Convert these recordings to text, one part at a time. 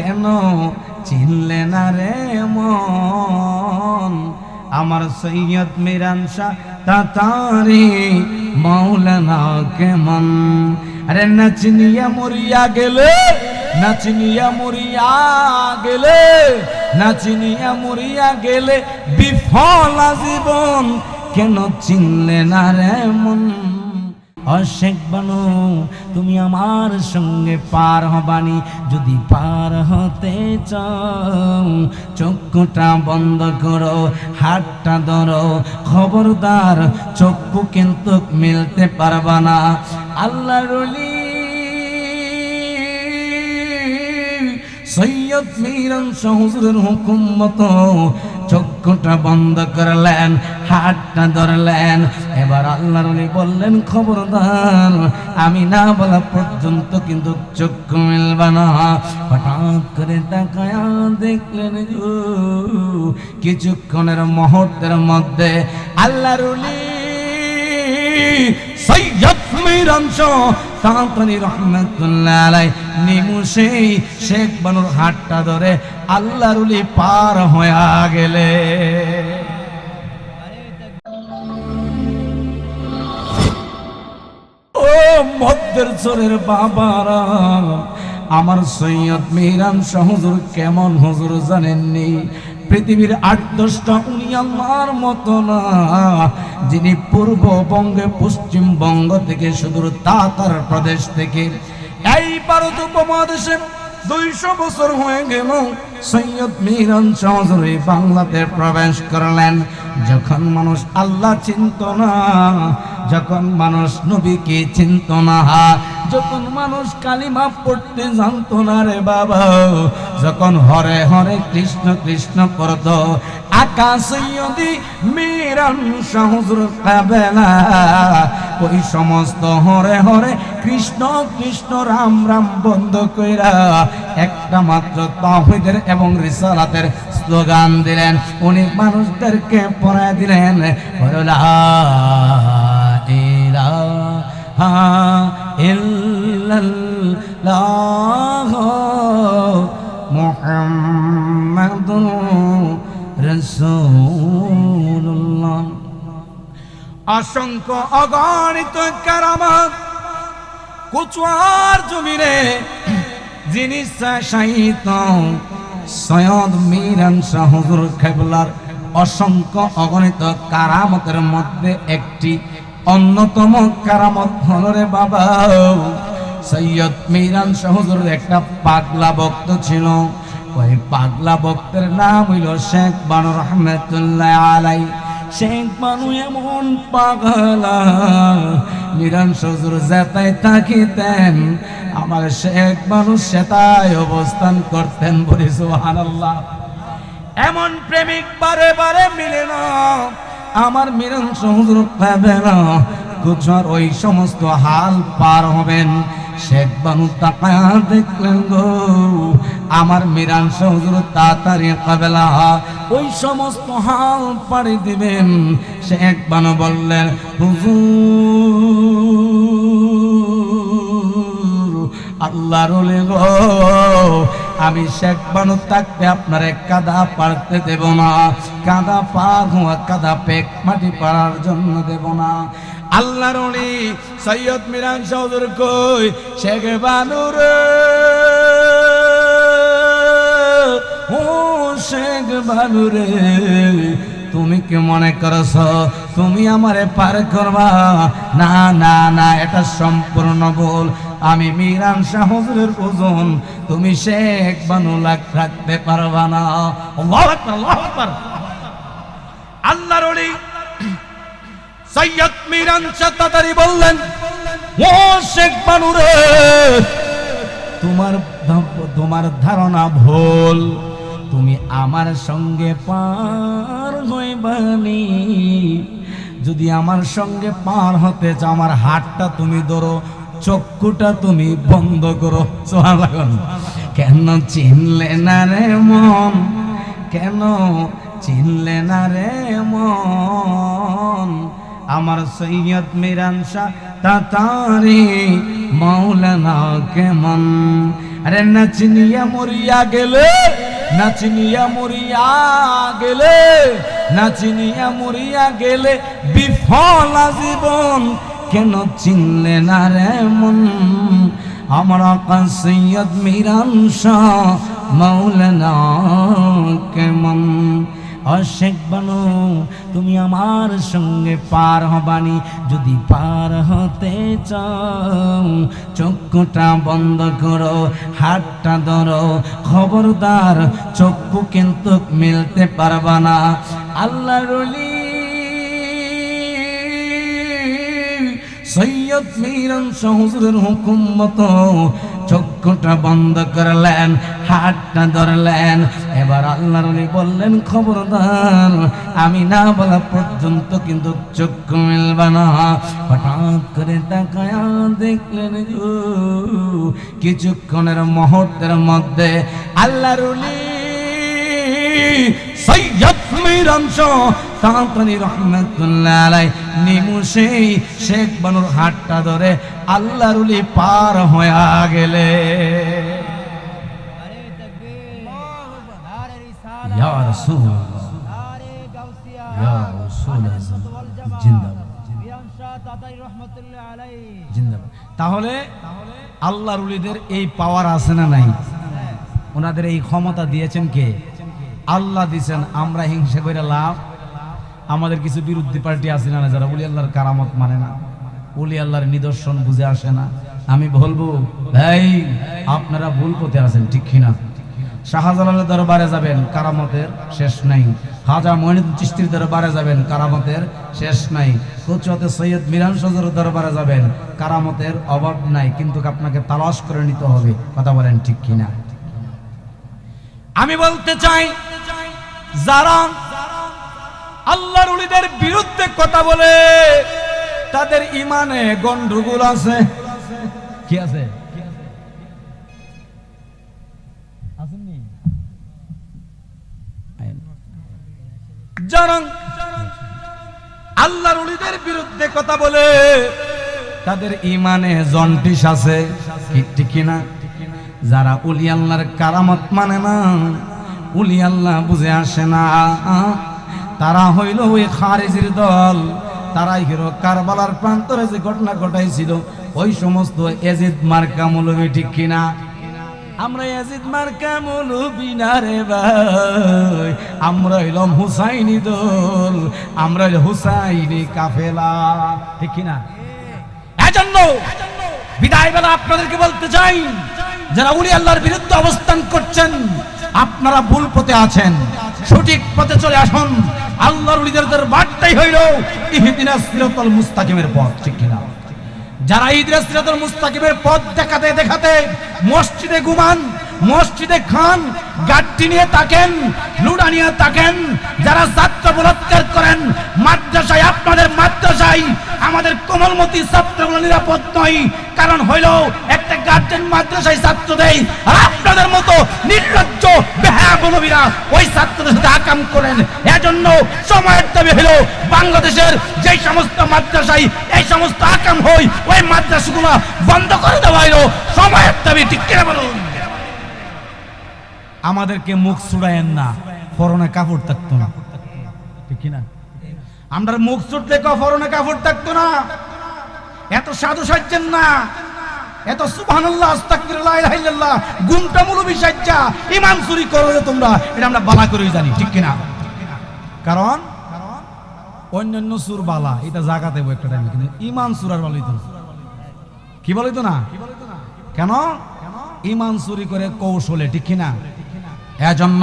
কেন চিনলে না রে মন? আমার সৈয়দ মিরান শাহ তাতারি মৌলানা কেমন? আরে নাচনিয়া মরিয়া গেলে, নাচনিয়া মরিয়া গেলে, নাচনিয়া মরিয়া গেলে বিফল জীবন কেন চিনলে না রে মন? অশেখ বানো, তুমি আমার সঙ্গে পার হবানি। যদি পার হতে চাও, চক্ষুটা বন্ধ করো, হাতটা ধরো। খবরদার, চক্ষু কিন্তু মিলতে পারবা না। আল্লাহ রলি সৈয়দ মিরন সহজুরের হুকুম মতো চক্ষুটা বন্ধ করলেন, হাতটা ধরলেন। এবার আল্লাহ রলি বললেন, খবরদার, আমি না বলা পর্যন্ত কিন্তু চক্ষু মিলবে না। হঠাৎ করে তাকায়া দেখলেন কিছুক্ষণের মুহূর্তের মধ্যে আল্লাহ রলি সৈয়দ মিরন তাড়াতাড়ি রহমতুল্লাহ আলাই নিমুষেই শেখ বানুর হাতটা ধরে আল্লাহর পার হয়ে গেলে। ও চোরের বাবারা, আমার সৈয়দ মিরান সহজুর কেমন হুজুর জানেননি? পৃথিবীর আট দশটা উনি আল্লাহর মতো না। যিনি পূর্ববঙ্গে পশ্চিমবঙ্গ থেকে সুদূর তাতার প্রদেশ থেকে। এই ভারত উপমহাদেশে দুইশো বছর হয়ে গেল সৈয়দ মিরান চৌধুরী বাংলাতে প্রবেশ করলেন। যখন মানুষ আল্লাহ চিন্ত না, যখন মানুষ নবীকে চিন্ত না যখন মানুষ কালিমা পড়তে জানতো না রে বাবা, যখন হরে হরে কৃষ্ণ কৃষ্ণ করত, আকাশ সৈয়দি মিরান সহজুর কাবেলা, ওই সমস্ত হরে হরে কৃষ্ণ কৃষ্ণ রাম রাম বন্ধ কইরা একটা মাত্র তাহিদের এবং রিসালাতের স্লোগান দিলেন। উনি মানুষদেরকে পড়ায় দিলেন হরলা ইলা হা ইলাহা ইল্লাল্লাহ মুহাম্মাদুর রাসূলুল্লাহ। অসংখ্য অগণিত কারামাত কুচুয়ার জমিনে যিনি সাহিত সৈয়দ মিরান শাহুর খেবলার অসংখ্য অগণিত কারামতের মধ্যে একটি অন্যতম কারামত হল বাবা। সৈয়দ মিরান শাহুর একটা পাগলা ভক্ত ছিল। ওই পাগলা ভক্তের নাম হইল শেখ বানুর রহমতুল্লাহ আলাই শেখ বানু এমন পাগলা, মিরান সজুর যেতাই থাকিতেন, আমার শেখ বানু সেতায় অবস্থান করতেন বলি সুবহানাল্লাহ। এমন প্রেমিক বারে বারে মিলে না, আমার মিলন সমুদ্র পাবে না কুচর ওই সমস্ত হাল পার হবেন। শেখ বানু তাকায়া দেখলেন গো, আমার মিরান সমুদ্র তাড়াতাড়ি কাবেলা। ওই সমস্ত হাল পাড়ি দিবেন। শেখ বানু বললেন, হুজুর, আল্লাহ রলে গো, আমি শেখ বানু থাকতে আপনার কাদা পারতে দেব না। কাদা পার হওয়া কাদা পেক মাটি পাড়ার জন্য দেব না। আল্লাহ রলি সৈয়দ মিরান চৌধুর কই? শেখ বানুর। ও শেখ বানুরে। তুমি কি মনে করছ? তুমি আমারে পার করবা? না না না, এটা সম্পূর্ণ ভুল। আমি মিরান শাহজুরের ওজন তুমি শেখ বানু লাখ রাখতে পারবা না। আল্লাহু আল্লাহু আল্লাহর সৈয়দ মিরান চাতাতারি বললেন, ও শেখ বানু রে তোমার তোমার ধারণা ভুল। তুমি আমার সঙ্গে পার হইবানি যদি আমার সঙ্গে পার হতে চাও, আমার হাতটা তুমি ধরো, চক্ষুটা তুমি বন্ধ করো। সোহালাগন কেন চিনলে না রে মন? কেন চিনলে না রে মন? আমার সৈয়দ মিরান শাহ তাতারি মৌলানা কেমন? আরে নাচনিয়া মরিয়া গেলে, নাচনিয়া মরিয়া গেলে, নাচনিয়া মরিয়া গেলে বিফলা জীবন কেন চিনলে না রে মন? আমার আকা সৈয়দ মিরান শাহ মৌলানা কেমন? অশেখ বানু, তুমি আমার সঙ্গে পার হবানি। যদি পার হতে চাও, চক্ষুটা বন্ধ করো, হাতটা ধরো। খবরদার, চক্ষু কিন্তু মিলতে পারবা না। আল্লাহ রলি সৈয়দ মিরন সহজরের হুকুম মতো চক্ষুটা বন্ধ করলেন, হাতটা ধরলেন। এবার আল্লাহ রলি বললেন, খবরদার, আমি না বলা পর্যন্ত কিন্তু চক্ষু মিলবে না। হঠাৎ করে তাকায়া দেখলেন কিছুক্ষণের মুহূর্তের মধ্যে আল্লাহ রলি সৈয়দ মিরন তাড়াতাড়ি রহমতুল্লাহ আলাই নিমুষেই শেখ বানুর হাতটা ধরে আল্লাহ রুলি পার হয়ে গেলে। তাহলে আল্লাহ রুলিদের এই পাওয়ার আছে না নাই? ওনাদের এই ক্ষমতা দিয়েছেন কে? আল্লাহ দিছেন আমরা হিংসা করে লাভ আমাদের কিছু বিরোধী পার্টি আছে না যারা উলি আল্লাহর কারামত মানে না। উলি আল্লাহর নিদর্শন বুঝে আসে না। আমি বলব ভাই আপনারা ভুল পথে আছেন, ঠিক কিনা? শাহজালালের দরবারে যাবেন, কারামতের শেষ নাই। খাজা মহিনুদ্দিন চিস্তির দরবারে যাবেন, কারামতের শেষ নাই। কোচতে সৈয়দ মিরান সজর দরবারে যাবেন, কারামতের অভাব নাই, কিন্তু আপনাকে তালাশ করে নিতে হবে। কথা বলেন, ঠিক কিনা? আমি বলতে চাই, যারা আল্লাহর উলিদের বিরুদ্ধে কথা বলে। তাদের ইমানে গন্ডগোল আছে। কি আছে? আল্লাহর উলিদের বিরুদ্ধে কথা বলে। তাদের ইমানে জন্টিস আছে। ঠিক কিনা? যারা উলি আল্লাহর কারামত মানে না উলি আল্লাহ বুঝে আসে না। তারা হইল ওই খারেজির দল। তারাই হিরো কারবালার প্রান্তরে যে ঘটনা ঘটাইছিল, ওই সমস্ত এজিদ মার্কা মৌলবী ঠিক কিনা? আমরা এজিদ মার্কা মৌলবী না রে ভাই। আমরা হইলাম হুসাইনি দল। আমরা হইল হুসাইনি কাফেলা। ঠিক কিনা? এজন্য বিদায় বেলা আপনাদেরকে বলতে চাই, যারা উলি আল্লাহর বিরুদ্ধে অবস্থান করছেন, আপনারা ভুল পথে আছেন। সঠিক পথে চলে আসুন। হইল পথ ঠিক কিনা? যারা সিরাতুল মুস্তাকিমের পথ দেখাতে দেখাতে মসজিদে ঘুমান মসজিদে খান গাড়ি নিয়ে তাকেন লুডা নিয়ে তাকেন যারা ছাত্র বলাৎকার করেন, মাদ্রাসায়, আপনাদের মাদ্রাসায়, আমাদের কোমলমতি ছাত্রগুলো নিরাপদ নয়। কারণ হইল, একটা গার্জেন মাদ্রাসায় ছাত্র দেয়, আর আপনাদের মতো নির্লজ্জ বেহাবনবীরা ওই ছাত্রদের সাথে আকাম করেন। এজন্য সময়ের দাবি হলো বাংলাদেশের যেই সমস্ত মাদ্রাসায় এই সমস্ত আকাম হই, ওই মাদ্রাসাগুলো বন্ধ করে দেওয়া হইল। সময়ের দাবি ঠিক কিনা বলুন? আমাদেরকে মুখ ছুড়ায়েন না ফরনে কাপড় থাকতো না। ঠিক আমরা মুখ ছুটলে ফরনে কাপড় থাকতো না। এত সাধু সাজছেন না। এত সুবহানাল্লাহ গুমটা মুলবি সাজ্জা ইমান চুরি করো তোমরা। এটা আমরা বালা করেই জানি, ঠিক কিনা? কারণ অন্যান্য সুর বালা, এটা জাগাতে একটা টাইমে কিন্তু ইমান সুরার বালাই তো না। কি তো না? কেন? ইমান চুরি করে কৌশলে, ঠিক কিনা? এজন্য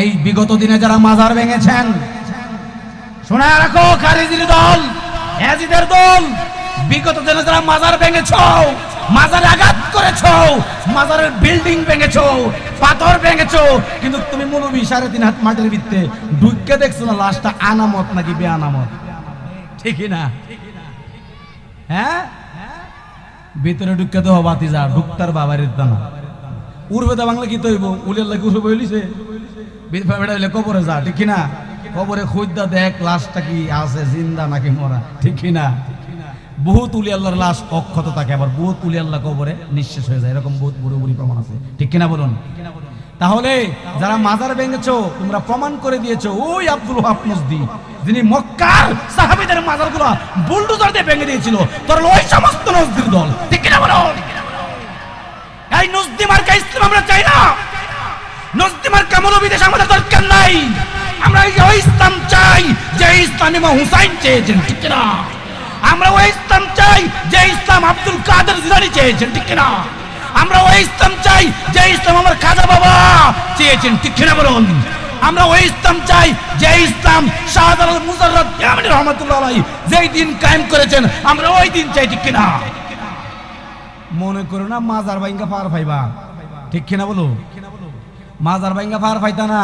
এই বিগত দিনে যারা মাজার ভেঙেছেন রাখো, খারিজির দল দল, বিগত দিনে যারা মাজার ভেঙেছ আঘাত করেছ, মাজারের বিল্ডিং ভেঙেছ, পাথর ভেঙেছ, কিন্তু তুমি মুলবি সাড়ে তিন হাত মাটির ভিত্তে ঢুকে দেখছ না, লাশটা আনামত নাকি বে আনামত ঠিকই না? হ্যাঁ? ভিতরে ঢুকে তো বাতি যা, ঢুকতার বাবারের দানা। উড়বে তো বাংলা কি তৈব উলের লাগে উড়বে বলিছে বেটা হইলে কবরে যা, ঠিক কি না কবরে খুঁজদা দেখ, লাশটা কি আছে, জিন্দা নাকি মরা, ঠিক কি না বহুত উলি আল্লাহর লাশ অক্ষত থাকে, আবার বহুত উলি আল্লাহ কবরে নিঃশেষ হয়ে যায়, এরকম বহুত বুড়ো বুড়ি প্রমাণ আছে। ঠিক কিনা বলুন? তাহলে যারা মাজার ভেঙেছো, তোমরা প্রমাণ করে দিয়েছ, ওই আব্দুল ওহাব নজদি যিনি মক্কার সাহাবীদের মাজারগুলো বুলডোজার দিয়ে ভেঙে দিয়েছিল, তোর ওই সমস্ত নজদির দল, ঠিক কিনা বলুন? এই নজদি মার্কা ইসলাম আমরা চাই না। নজদি মার্কা মৌলবী দেশ আমাদের দরকার নাই। আমরা ওই ইসলাম চাই, যে ইসলাম ইমাম হুসাইন চেয়েছেন, ঠিক কিনা? আমরা ওই ইসলাম চাই, যে ইসলাম আব্দুল কাদের জিলানি চেয়েছেন, ঠিক কিনা? আমরা ওই ইসলাম চাই, যে ইসলাম আমার খাজা বাবা চেয়েছেন, ঠিক কিনা বলুন? আমরা ওই ইসলাম চাই, যে ইসলাম শাহজালাল রহমাতুল্লাহ আলাইহি যেই দিন কায়েম করেছেন, আমরা ওই দিন চাই, ঠিক কিনা? মনে করো না মাজার বাইঙ্গা পার পাইবা। ঠিক কিনা বলো? মাজার বাইঙ্গা পার পাইতা না?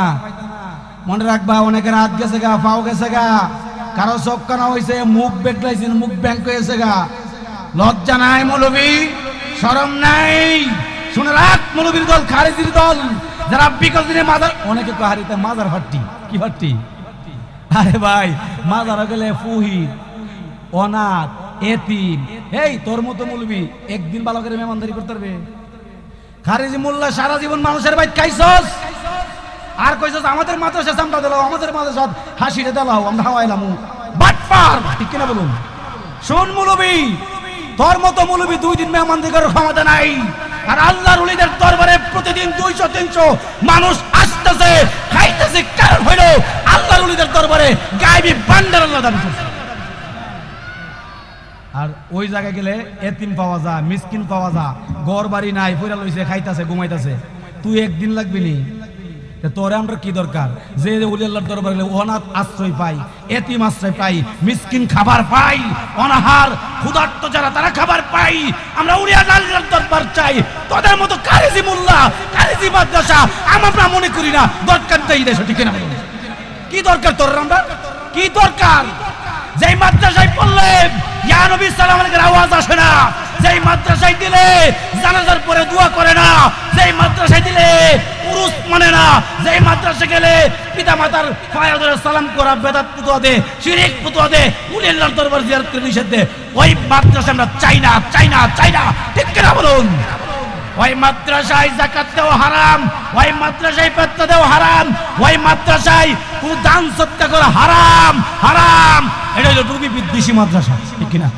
মনে রাখবা, অনেকের হাত গেছে গা, পাও গেছে গা। কারও চোখ কানা হয়েছে মুখ বেগলাইছেন মুখ ব্যাংক হয়েছে গা। লজ্জা নাই মৌলবী শরম নাই। শুনে রাখ মৌলবীর দল, খারেজির দল। যারা বিকল দিনে মাজার অনেকে হারিতে মাজার ফাট্টি কি ফাট্টি আরে ভাই, মাজার গেলে ফুহিদ, অনাথ এতিম এই, তোর মতো মৌলবি, একদিন ভালো করতে পারবে। মোল্লা, সারা জীবন মানুষের বাইত খাইছস? আর কইছস, আমাদের মাদ্রাসা দিলাও, আমাদের মাদ্রাসা দিলাও, আমরা হাওয়াইলাম বাটপার ঠিক কিনা বলুন? শোন মৌলবি, তোর মতো মৌলবি দুই দিন মেহমানদারি ক্ষমতা নাই। আর আল্লাহর উলিদের দরবারে প্রতিদিন দুইশো, তিনশো মানুষ আসতেছে, খাইতেছে, কারণ হইল আল্লাহর উলিদের দরবারে গাইবি বান্ডার আল্লাহ দাবি করছে। আর ওই জায়গায় গেলে এতিম পাওয়া যা, মিসকিন পাওয়া যা ঘর বাড়ি নাই, ফইরা লইছে, খাইতাছে, ঘুমাইতাছে। তুই একদিন লাগবি নি? তোরে আমরা কি দরকার? যে উলি আল্লাহর দরবার গেলে অনাথ আশ্রয় পাই, এতিম আশ্রয় পাই, মিসকিন খাবার পাই, অনাহার, ক্ষুধার্ত যারা, তারা খাবার পাই। আমরা উলি আল্লাহর দরবার চাই। তোদের মতো কারিজি মোল্লা, কারিজি মাদ্রাসা আমরা মনে করি না, দরকার তাই দেশ, ঠিক না কি দরকার তোর আমরা? কি দরকার? যেই মাদ্রাসায় পড়লে ইয়া সালাম আওয়াজ আসে না। যেই মাদ্রাসায় দিলে জানাজার পরে দোয়া করে না, যেই মাদ্রাসায় দিলে পুরুষ মানে না, যেই গেলে সালাম করা, বেদাত পুতুয়া দে, শিরিক পুতুয়া দে উলিল্লাহর দরবার জিয়ারত করে নিষেধ দে, ওই মাদ্রাসা আমরা চাই না চাই না চাই না। ঠিক কিনা বলুন? ওই মাদ্রাসায় জাকাত দেওয়া হারাম, ওই মাদ্রাসায় পেত্তা দেওয়া হারাম, ওই মাদ্রাসায় দান সত্যা করা হারাম হারাম। এটা হলো বিদ্বেষী মাদ্রাসা, ঠিক কিনা?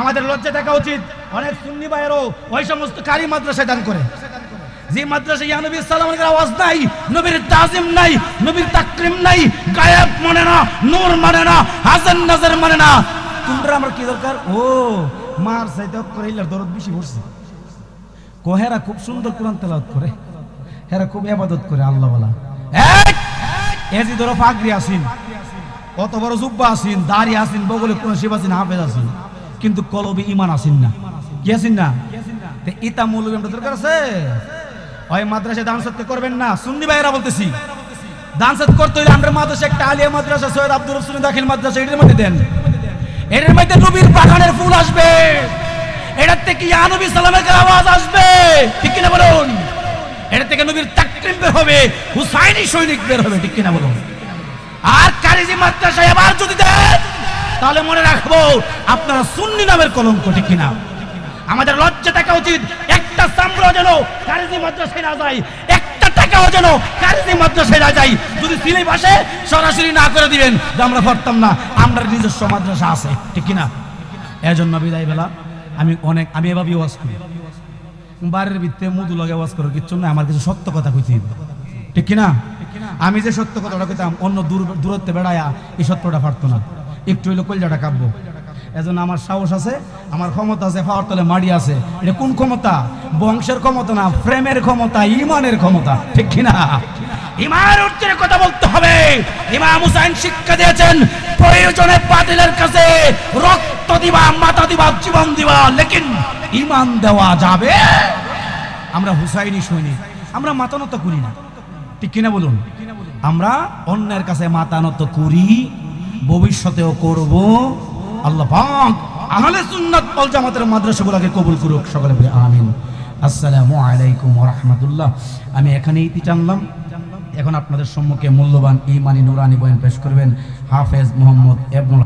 আমাদের লজ্জা থাকা উচিত, অনেক সুন্নি ভাইয়েরও ওই সমস্ত কারি মাদ্রাসায় দান করে। যে মাদ্রাসা ইয়া নবীর সালামের আওয়াজ নাই, নবীর তাজিম নাই, নবীর তাকরিম নাই, গায়েব মানে না, নূর মানে না, হাসান নাজার মানে না। তোমরা আমার কি দরকার? ও, মার সাইতে করে ইল্লার দরদ বেশি পড়ছে। কোহেরা খুব সুন্দর কোরআন তেলাওয়াত করে, হেরা খুব ইবাদত করে আল্লাহ বলা এজি ধরো ফাগরি আসিন কত বড় জুব্বা আসিন দাড়ি আসিন বগলে কোন শিব আসিন হাফেজ আসিন কিন্তু কলবে ইমান আসিন না। কি আসিন না? ইতা মৌলবী আমরা দরকার আছে? ওই মাদ্রাসায় দান সত্য করবেন না। সুন্নি ভাইরা বলতেছি সত্য করতে হইলে আমরা মাদ্রাসা, একটা আলিয়া মাদ্রাসা, সৈয়দ আব্দুল রসুল দাখিল মাদ্রাসা, এটার মধ্যে দেন। এটার মধ্যে নবীর বাগানের ফুল আসবে। এটার থেকে ইয়া নবী সালামের আওয়াজ আসবে। ঠিক কিনা বলুন? এটা থেকে নবীর তাকরিম বের হবে, হুসাইনি সৈনিক বের হবে, ঠিক কিনা বলুন? আর কারিজি মাদ্রাসায় আবার যদি দেন, তাহলে মনে রাখব আপনারা সুন্নি নামের কলঙ্ক, ঠিক কিনা? আমাদের লজ্জা থাকা উচিত। একটা চামড়া যেন কারিজি মাদ্রাসায় না যায়, একটা টাকাও যেন কারিজি মাদ্রাসায় না যায়। যদি ভাষে সরাসরি না করে দিবেন, যে আমরা পারতাম না আমরা নিজস্ব মাদ্রাসা আছে, ঠিক কিনা? এজন্য বিদায় বেলা, আমি অনেক, আমি এভাবেই ওয়াজ করি। বাড়ির ভিতরে মধু লগে ওয়াজ করার কিচ্ছু না, আমার কিছু সত্য কথা হইবে। ঠিক কিনা? আমি যে সত্য কথাটা কইতাম, অন্য দূরত্বে বেড়ায়া এই সত্যটা পারতো না। একটু হইল কলজাটা কাব্য। এজন্য আমার সাহস আছে, আমার ক্ষমতা আছে পাওয়ার তলে মাড়ি আছে। এটা কোন ক্ষমতা? বংশের ক্ষমতা না, প্রেমের ক্ষমতা, ইমানের ক্ষমতা। ঠিক কিনা? ইমান অর্জনের কথা বলতে হবে। ইমাম শিক্ষা দিয়েছেন, প্রয়োজনে বাতিলের কাছে রক্ত দিবা, মাথা দিবা, জীবন দিবা। লেকিন ইমান দেওয়া যাবে। আমরা হুসাইনি সৈনিক আমরা মাতানত করি না। ঠিক কিনা বলুন? আমরা অন্যের কাছে মাতানত করি, ভবিষ্যতেও করব। আল্লাহ আহলে সুন্নাত ওয়াল জামাতের মাদ্রাসাগুলোকে কবুল করুক সকলে বলে আমিন। আসসালামু আলাইকুম ওয়া রাহমাতুল্লাহ। আমি এখানেই ইতি জানলাম এখন আপনাদের সম্মুখে মূল্যবান ইমানি নুরানি বয়ান পেশ করবেন হাফেজ মোহাম্মদ এবনুল